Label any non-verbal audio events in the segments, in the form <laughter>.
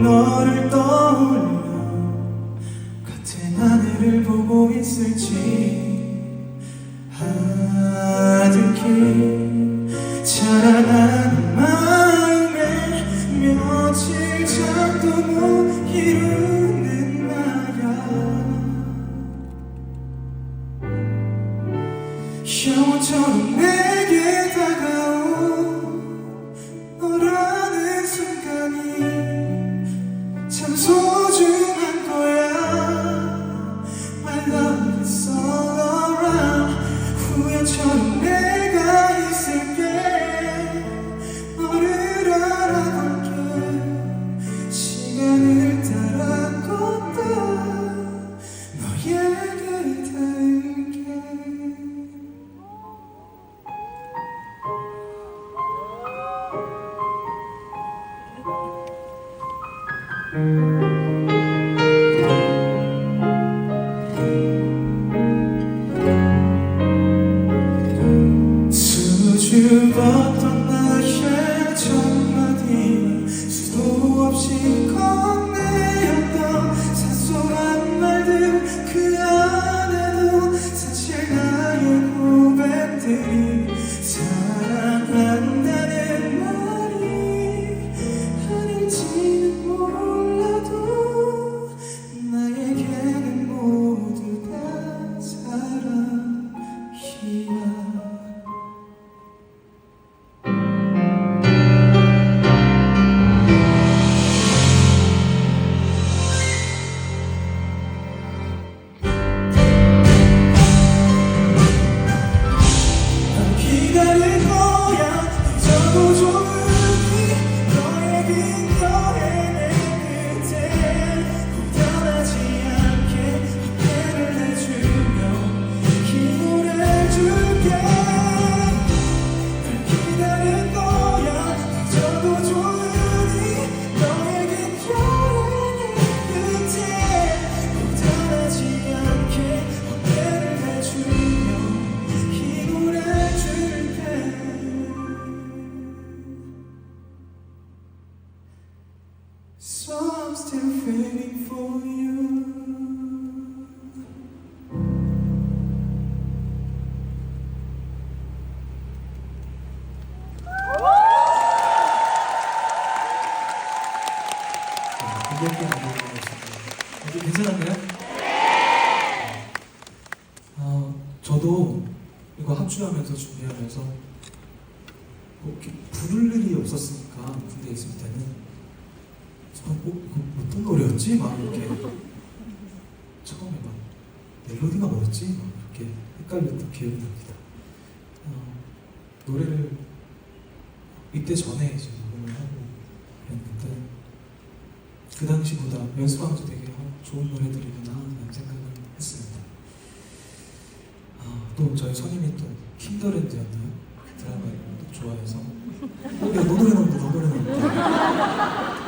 너를 떠올려 같은 하늘을 보고 있을지 하늘길 자라나 영원처럼 내게 다가온 너라는 순간이 참 소중한 거야. My love is all around 후연처럼 내 Música 이렇게 만들어졌습니다. 이게 괜찮았나요? 어, 저도 이거 합주하면서 준비하면서 뭐 부를 일이 없었으니까 군대에 있을 때는 저, 어, 이거 어떤 노래였지? 막 이렇게 처음에 막 멜로디가 뭐였지? 막 이렇게 헷갈렸던 기억이 납니다. 어, 노래를 이때 전에 이제 녹음을 하고 그랬는데 그 당시보다 연습하면서 되게 어, 좋은 노래들이구나 라는 생각을 했습니다. 아, 또 저희 선임이 또 킹더랜드였나요? 그 드라마를 또 좋아해서 어, 야, 너 노래 나온다, 너 노래 나온다.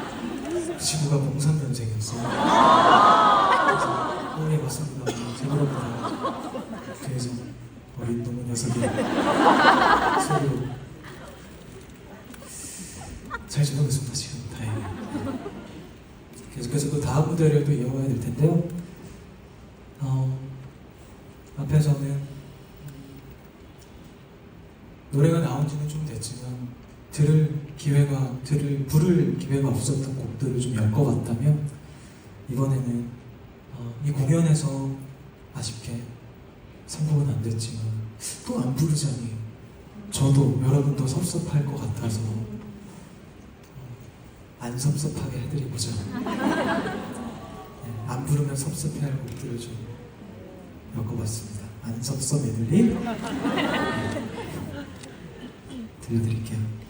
그 친구가 03년생이었어요. 그래서 어, 예, 맞습니다. 제보입니다. 그래서 어린 놈의 녀석이 소리로 잘 지내고 있습니다, 지금 다행히. 계속해서 그 다음 무대를 또 이어가야 될 텐데요. 어, 앞에서는 노래가 나온 지는 좀 됐지만 들을 기회가 들을 부를 기회가 없었던 곡들을 좀 엮어봤다면 이번에는 어, 이 공연에서 아쉽게 성공은 안 됐지만 또 안 부르자니 저도 여러분도 섭섭할 것 같아서 어, 안 섭섭하게 해드리고자 <laughs> 네, 안 부르면 섭섭해할 곡들을 좀 엮어봤습니다. 안 섭섭 메들리 네, 들려드릴게요.